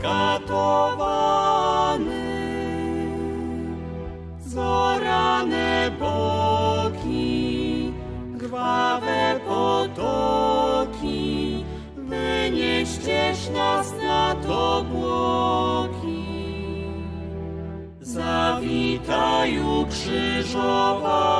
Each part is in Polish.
Skatowany. Zorane boki, krwawe potoki, wynieścieś nas nad obłoki. Zawitaj ukrzyżowany,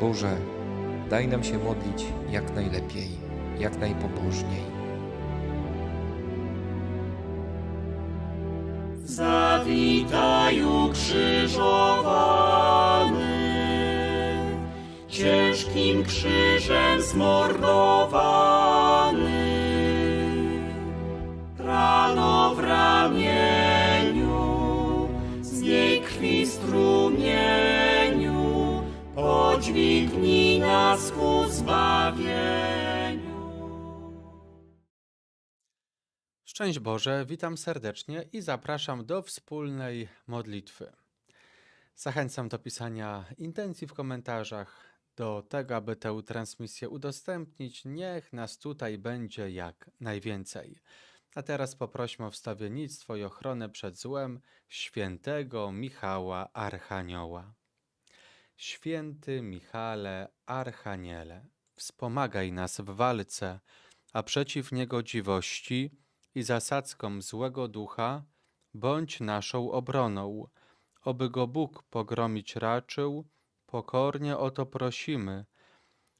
Boże, daj nam się modlić jak najlepiej, jak najpobożniej. Zawitaj ukrzyżowany, ciężkim krzyżem zmordowany. Rano w ramieniu, z niej krwi strumieniu, podźwignij nas ku zbawieniu. Szczęść Boże, witam serdecznie i zapraszam do wspólnej modlitwy. Zachęcam do pisania intencji w komentarzach, do tego, aby tę transmisję udostępnić. Niech nas tutaj będzie jak najwięcej. A teraz poprośmy o wstawiennictwo i ochronę przed złem świętego Michała Archanioła. Święty Michale Archaniele, wspomagaj nas w walce, a przeciw niegodziwości i zasadzkom złego ducha bądź naszą obroną. Oby go Bóg pogromić raczył, pokornie o to prosimy.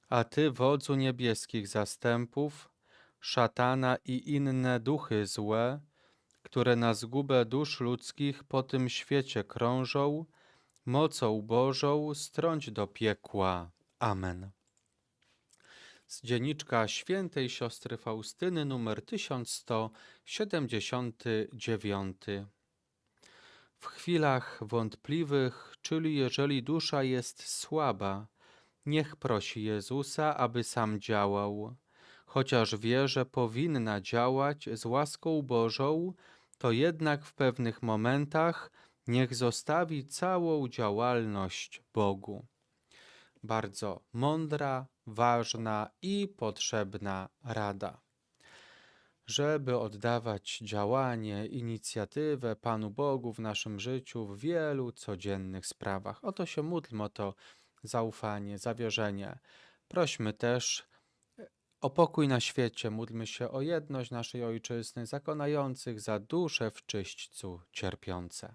A Ty, wodzu niebieskich zastępów, szatana i inne duchy złe, które na zgubę dusz ludzkich po tym świecie krążą, mocą Bożą strąć do piekła. Amen. Z dzienniczka świętej siostry Faustyny numer 1179. W chwilach wątpliwych, czyli jeżeli dusza jest słaba, niech prosi Jezusa, aby sam działał. Chociaż wie, że powinna działać z łaską Bożą, to jednak w pewnych momentach niech zostawi całą działalność Bogu. Bardzo mądra, ważna i potrzebna rada. Żeby oddawać działanie, inicjatywę Panu Bogu w naszym życiu w wielu codziennych sprawach. Oto się módlmy o to zaufanie, zawierzenie. Prośmy też o pokój na świecie, módlmy się o jedność naszej ojczyzny, zakonających za dusze w czyśćcu cierpiące.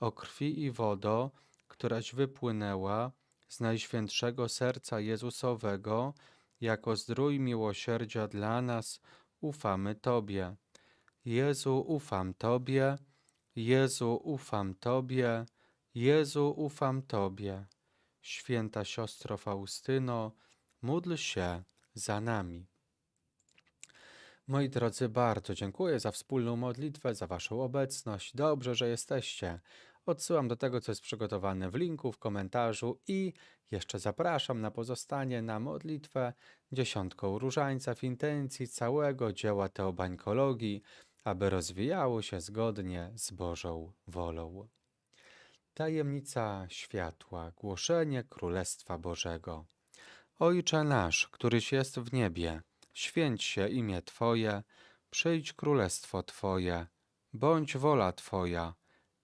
O krwi i wodo, któraś wypłynęła z najświętszego serca Jezusowego, jako zdrój miłosierdzia dla nas, ufamy Tobie. Jezu, ufam Tobie, Jezu, ufam Tobie, Jezu, ufam Tobie. Święta siostro Faustyno, módl się za nami. Moi drodzy, bardzo dziękuję za wspólną modlitwę, za Waszą obecność. Dobrze, że jesteście. Odsyłam do tego, co jest przygotowane w linku, w komentarzu i jeszcze zapraszam na pozostanie na modlitwę dziesiątką różańca w intencji całego dzieła teobańkologii, aby rozwijało się zgodnie z Bożą wolą. Tajemnica światła, głoszenie Królestwa Bożego. Ojcze nasz, któryś jest w niebie, święć się imię Twoje, przyjdź królestwo Twoje, bądź wola Twoja,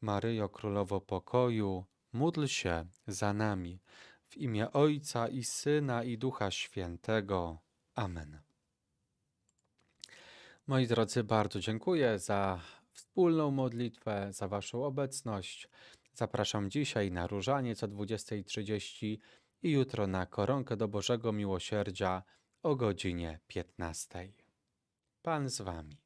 Maryjo Królowo Pokoju, módl się za nami. W imię Ojca i Syna i Ducha Świętego. Amen. Moi drodzy, bardzo dziękuję za wspólną modlitwę, za Waszą obecność. Zapraszam dzisiaj na różaniec o 20.30 i jutro na koronkę do Bożego Miłosierdzia o godzinie 15. Pan z Wami.